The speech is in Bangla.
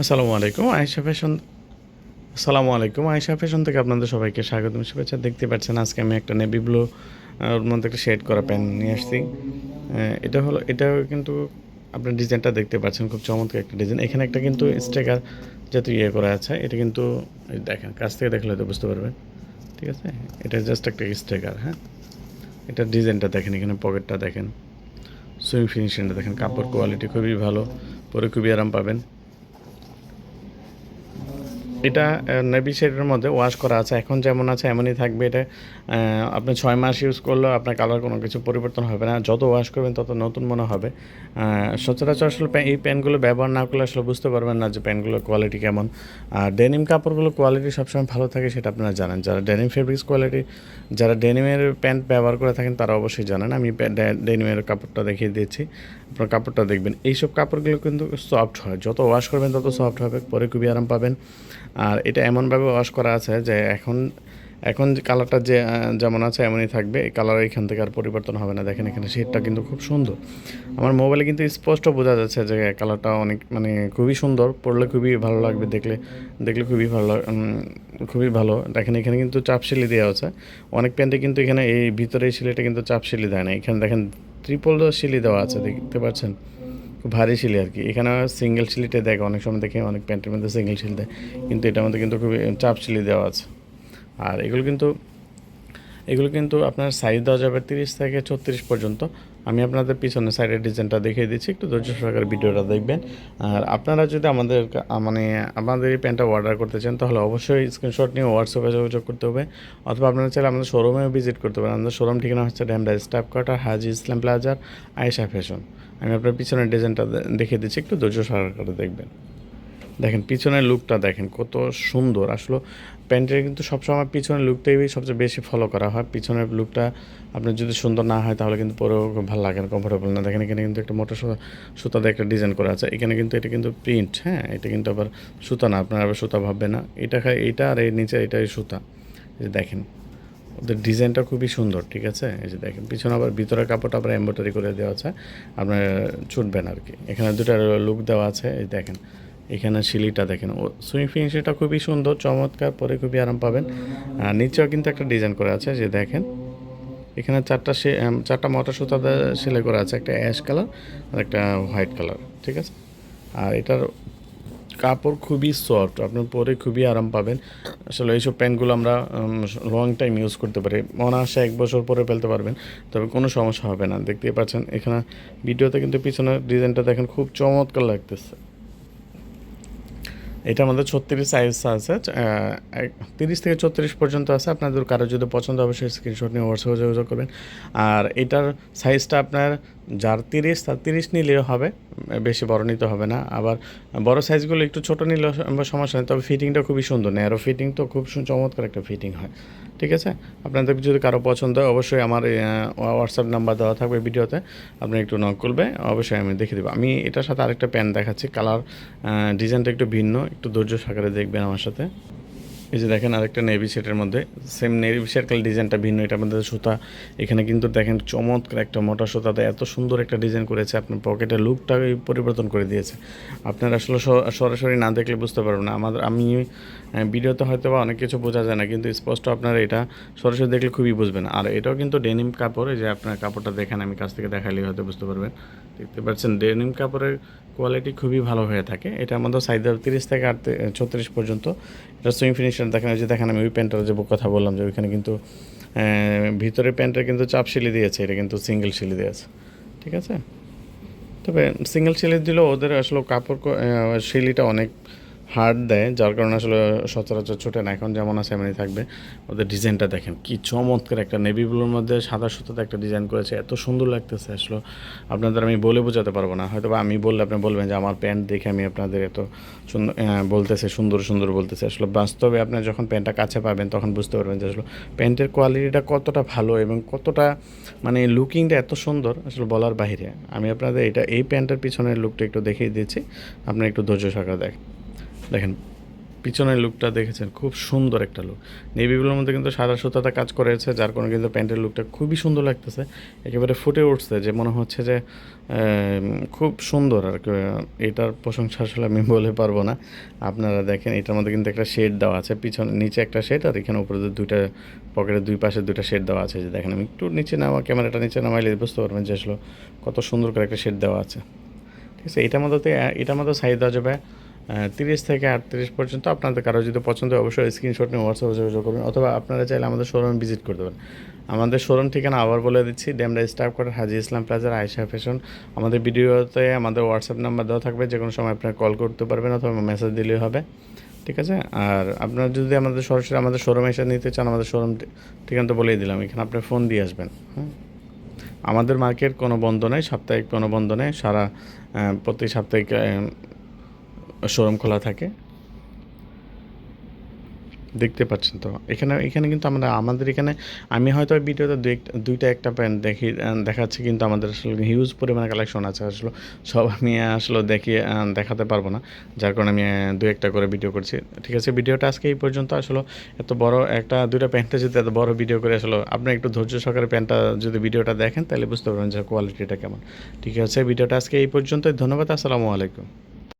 আসসালামু আলাইকুম। আয়েশা ফ্যাশন আসসালামু আলাইকুম। আয়েশা ফ্যাশন থেকে আপনাদের সবাইকে স্বাগতম। শুভেচ্ছা। দেখতে পাচ্ছেন আজকে আমি একটা নেভি ব্লু ওর মধ্যে একটা শেড করা প্যান্ট নিয়ে আসছি। এটা হলো এটা কিন্তু আপনার ডিজাইনটা দেখতে পাচ্ছেন। খুব চমৎকার একটা ডিজাইন এখানে একটা কিন্তু স্টেকার যেহেতু ইয়ে করা আছে। এটা কিন্তু দেখেন, কাছ থেকে দেখলে হয়তো বুঝতে পারবেন। ঠিক আছে? এটা জাস্ট একটা স্টেকার হ্যাঁ? এটা ডিজাইনটা দেখেন। এখানে পকেটটা দেখেন। সুইং ফিনিশিংটা দেখেন। কাপড় কোয়ালিটি খুবই ভালো। পরে খুবই আরাম পাবেন। এটা নেভি শেডের মধ্যে ওয়াশ করা আছে। এখন যেমন আছে, এমনই থাকবে। এটা আপনি ছয় মাস ইউজ করলেও আপনার কালার কোনো কিছু পরিবর্তন হবে না। যত ওয়াশ করবেন, তত নতুন মনে হবে। সচরাচর আসলে এই প্যান্টগুলো ব্যবহার না করলে আসলে বুঝতে পারবেন না যে প্যান্টগুলোর কোয়ালিটি কেমন। আর ডেনিম কাপড়গুলো কোয়ালিটি সবসময় ভালো থাকে সেটা আপনারা জানেন। যারা ডেনিম ফেব্রিক্স কোয়ালিটি যারা ডেনিমের প্যান্ট ব্যবহার করে থাকেন, তারা অবশ্যই জানেন। আমি ডেনিমের কাপড়টা দেখিয়ে দিচ্ছি আপনার কাপড়টা দেখবেন। এইসব কাপড়গুলো কিন্তু সফট হয়। যত ওয়াশ করবেন, তত সফট হবে। পরে খুবই আরাম পাবেন। আর এটা এমনভাবে ওয়াশ করা আছে যে এখন এখন যে কালারটা যে যেমন আছে এমনই থাকবে। এই কালার এখান থেকে আর পরিবর্তন হবে না। দেখেন এখানে শেডটা কিন্তু খুব সুন্দর। আমার মোবাইলে কিন্তু স্পষ্ট বোঝা যাচ্ছে যে কালারটা অনেক মানে খুবই সুন্দর। পড়লে খুবই ভালো লাগবে, দেখলে দেখলে খুবই ভালো খুবই ভালো। দেখেন এখানে কিন্তু চাপ সিলি দেওয়া আছে। অনেক প্যান্টে কিন্তু এখানে এই ভিতরে এই সিলিটা কিন্তু চাপ সিলি দেয় না। এখানে দেখেন ত্রিপল শিলি দেওয়া আছে, দেখতে পাচ্ছেন? ভারী শিলি আর কি। এখানে সিঙ্গেল শিলিটা দেয় অনেক সময় দেখে, অনেক প্যান্টের মধ্যে সিঙ্গেল শিল দেয়। কিন্তু এটার মধ্যে কিন্তু খুবই চাপ শিলি দেওয়া আছে। আর এগুলো কিন্তু এগুলো কিন্তু আপনার সাইজ দেওয়া যাবে তিরিশ থেকে ছত্রিশ পর্যন্ত। আমি আপনাদের পিছনে সাইডের ডিজাইনটা দেখিয়ে দিচ্ছি, একটু ধৈর্য সহকারে ভিডিওটা দেখবেন। আর আপনারা যদি আমাদের মানে আমাদের এই প্যান্টটা অর্ডার করতে চান, তাহলে অবশ্যই স্ক্রিনশট নিয়ে হোয়াটসঅ্যাপে যোগাযোগ করতে হবে। অথবা আপনারা চাইলে আমাদের শোরুমেও ভিজিট করতে পারেন। আমাদের শোরুম ঠিকানা হচ্ছে ড্যামরা স্টাফ কোয়ার্টার হাজি ইসলাম প্লাজার আয়েশা ফ্যাশন আমি আপনার পিছনের ডিজাইনটা দেখিয়ে দিচ্ছি, একটু ধৈর্য সহকারে দেখবেন। দেখেন পিছনের লুকটা দেখেন কত সুন্দর। আসলে প্যান্টের কিন্তু সবসময় পিছনের লুকটাই সবচেয়ে বেশি ফলো করা হয়। পিছনের লুকটা আপনার যদি সুন্দর না হয়, তাহলে কিন্তু পরেও ভালো লাগে না কমফোর্টেবল না। দেখেন এখানে কিন্তু একটা মোটর সুতা দিয়ে একটা ডিজাইন করা আছে। এখানে কিন্তু এটা কিন্তু প্রিন্ট হ্যাঁ? এটা কিন্তু আবার সুতা না, আপনার আবার সুতা ভাববে না। এটা খায় এটা আর এই নিচে এটাই সুতা। এই যে দেখেন, ওদের ডিজাইনটা খুবই সুন্দর, ঠিক আছে? এই যে দেখেন, পিছনে আবার ভিতরে কাপড়টা আবার এম্ব্রয়ডারি করে দেওয়া আছে। আপনার ছুটবেন আর কি এখানে দুটো লুক দেওয়া আছে। এই দেখেন এখানে শিলিটা দেখেন। ও সুইং ফিনিশিংটা খুবই সুন্দর, চমৎকার, পরে খুবই আরাম পাবেন। আর নিচেও কিন্তু একটা ডিজাইন করা আছে, যে দেখেন, এখানে চারটা চারটা মোটর সুতা সেলাই করা আছে, একটা অ্যাশ কালার আর একটা হোয়াইট কালার ঠিক আছে? আর এটার কাপড় খুবই সফট আপনার পরে খুবই আরাম পাবেন। আসলে এইসব প্যান্টগুলো আমরা লং টাইম ইউজ করতে পারি। অনায়াসে এক বছর পরে ফেলতে পারবেন, তবে কোনো সমস্যা হবে না। দেখতেই পাচ্ছেন, এখানে ভিডিওতে কিন্তু পিছনের ডিজাইনটা দেখেন, খুব চমৎকার লাগতেছে। এটা আমাদের ছত্রিশ সাইজ আছে তিরিশ থেকে ছত্রিশ পর্যন্ত আছে। আপনাদের কারও যদি পছন্দ হবে, সেই স্ক্রিনশট নিয়ে হোয়াটসঅ্যাপে যোগাযোগ করবেন। আর এটার সাইজটা আপনার, যার তিরিশ, তার তিরিশ নিলেও হবে। বেশি বড় নিতে হবে না। আবার বড় সাইজগুলো একটু ছোটো নিলেও সমস্যা নেই, তবে ফিটিংটা খুবই সুন্দর। নেয় আরও ফিটিং তো খুব চমৎকার একটা ফিটিং হয়। ঠিক আছে? আপনাদের যদি কারও পছন্দ হয়, অবশ্যই আমার হোয়াটসঅ্যাপ নাম্বার দেওয়া থাকবে ভিডিওতে। আপনি একটু নক করবে, অবশ্যই আমি দেখে দেবো। আমি এটার সাথে আরেকটা প্যান্ট দেখাচ্ছি। কালার ডিজাইনটা একটু ভিন্ন, একটু ধৈর্য সাকারে দেখবেন আমার সাথে। এই যে দেখেন আরেকটা নেভি সেটের মধ্যে। সেম নেভি সার্কেল ডিজাইনটা ভিন্ন, এটা আমাদের সুতা। এখানে কিন্তু দেখেন চমৎকার একটা মোটা সুতাতে এত সুন্দর একটা ডিজাইন করেছে, আপনার পকেটের লুকটাকে পরিবর্তন করে দিয়েছে। আপনারা আসলে সরাসরি না দেখলে বুঝতে পারবেন না। আমাদের, আমি ভিডিওতে হয়তো বা অনেক কিছু বোঝা যায় না, কিন্তু স্পষ্ট আপনারা এটা সরাসরি দেখলে খুবই বুঝবেন। আর এটাও কিন্তু ডেনিম কাপড় যে আপনার কাপড়টা দেখেন, আমি কাছ থেকে দেখালেই হয়তো বুঝতে পারবেন। দেখতে পাচ্ছেন ডেনিম কাপড়ের কোয়ালিটি খুবই ভালো হয়ে থাকে। এটা আমাদের সাইজ তিরিশ থেকে আট ছত্রিশ পর্যন্ত। এটা সুইং ফিনিশার দেখেন যে দেখেন, আমি ওই প্যান্টটার যে কথা বললাম যে ওইখানে কিন্তু ভিতরে প্যান্টের কিন্তু চাপ শিলি দিয়েছে, এটা কিন্তু সিঙ্গেল শিলি দিয়েছে। ঠিক আছে? তবে সিঙ্গেল শিলি দিলেও ওদের আসলে কাপড় শিলিটা অনেক হার্ড দেয়, যার কারণে আসলে সচরাচর ছোটে না। এখন যেমন আছে, এমনই থাকবে। ওদের ডিজাইনটা দেখেন, কি চমৎকার একটা নেভি ব্লুর মধ্যে সাদা সুতোতে একটা ডিজাইন করেছে। এত সুন্দর লাগতেছে আসলে। আপনাদের আমি বলে বোঝাতে পারব না। হয়তো আমি বললে আপনি বলবেন যে, আমার প্যান্ট দেখে আমি আপনাদের এত সুন্দর বলতেছে, সুন্দর সুন্দর বলতেছে। আসলে বাস্তবে আপনি যখন প্যান্টটা কাছে পাবেন, তখন বুঝতে পারবেন যে, আসলে প্যান্টের কোয়ালিটিটা কতটা ভালো এবং কতটা মানে লুকিংটা এত সুন্দর, আসলে বলার বাইরে। আমি আপনাদের এটা, এই প্যান্টের পিছনের লুকটা একটু দেখিয়ে দিচ্ছি। আপনি একটু ধৈর্য সহকারে দেখেন। দেখেন, পিছনের লুকটা দেখেছেন, খুব সুন্দর একটা লুক নেভিগুলোর মধ্যে কিন্তু সাদা সুতাটা কাজ করেছে, যার কারণে কিন্তু প্যান্টের লুকটা খুবই সুন্দর লাগতেছে। একেবারে ফুটে উঠছে যে মনে হচ্ছে যে খুব সুন্দর আর কি। এটার প্রশংসা আসলে আমি বলে পারব না। আপনারা দেখেন, এটার মধ্যে কিন্তু একটা শেড দেওয়া আছে, পিছনে, নিচে একটা শেড আর এখানে উপরে দুইটা পকেটের দুই পাশে দুইটা শেড দেওয়া আছে। যে দেখেন, আমি একটু নিচে নামা ক্যামেরাটা নিচে নামাইলে বুঝতে পারবেন যে আসলে কত সুন্দর করে একটা শেড দেওয়া আছে। ঠিক আছে, এটার মধ্যে এটার মধ্যে সাইজ দেওয়া যাবে তিরিশ থেকে আটত্রিশ পর্যন্ত আপনাদের কারও যদি পছন্দ হয়, অবশ্যই স্ক্রিনশট নিয়ে হোয়াটসঅ্যাপে যোগাযোগ করবেন, অথবা আপনারা চাইলে আমাদের শোরুম ভিজিট করতে পারেন আমাদের শোরুম ঠিকানা আবার বলে দিচ্ছি ড্যামরা স্টাফ কোয়ার্টার হাজি ইসলাম প্লাজার আয়সা ফ্যাশন আমাদের ভিডিওতে আমাদের হোয়াটসঅ্যাপ নাম্বার দেওয়া থাকবে, যে কোনো সময় আপনারা কল করতে পারবেন অথবা মেসেজ দিলেই হবে, ঠিক আছে? আর আপনারা যদি আমাদের সরাসরি আমাদের শোরুমে এসে নিতে চান, আমাদের শোরুম ঠিকানা তো বলেই দিলাম, এখানে আপনি ফোন দিয়ে আসবেন হ্যাঁ আমাদের মার্কেট কোনো বন্ধ নেই, সাপ্তাহিক কোনো বন্ধ নেই, সারা প্রতি সাপ্তাহিক শোরুম খোলা থাকে। দেখতে পাচ্ছেন তো? এখানে এখানে কিন্তু আমরা, আমাদের এখানে, আমি হয়তো ভিডিওতে দুই দুইটা একটা প্যান্ট দেখি দেখাচ্ছি, কিন্তু আমাদের আসলে হিউজ পরিমাণে কালেকশন আছে। আসলে সব আমি আসলে দেখিয়ে দেখাতে পারব না। যার কারণে আমি দুই একটা করে ভিডিও করছি। ঠিক আছে, ভিডিওটা আজকে এই পর্যন্ত। আসলে এত বড় একটা, দুইটা প্যান্টটা যদি এত বড় ভিডিও করে, আসলে আপনি একটু ধৈর্য সহকারে প্যান্টটা যদি ভিডিওটা দেখেন, তাহলে বুঝতে পারবেন যে কোয়ালিটিটা কেমন। ঠিক আছে, ভিডিওটা আজকে এই পর্যন্তই। ধন্যবাদ, আসসালামু আলাইকুম।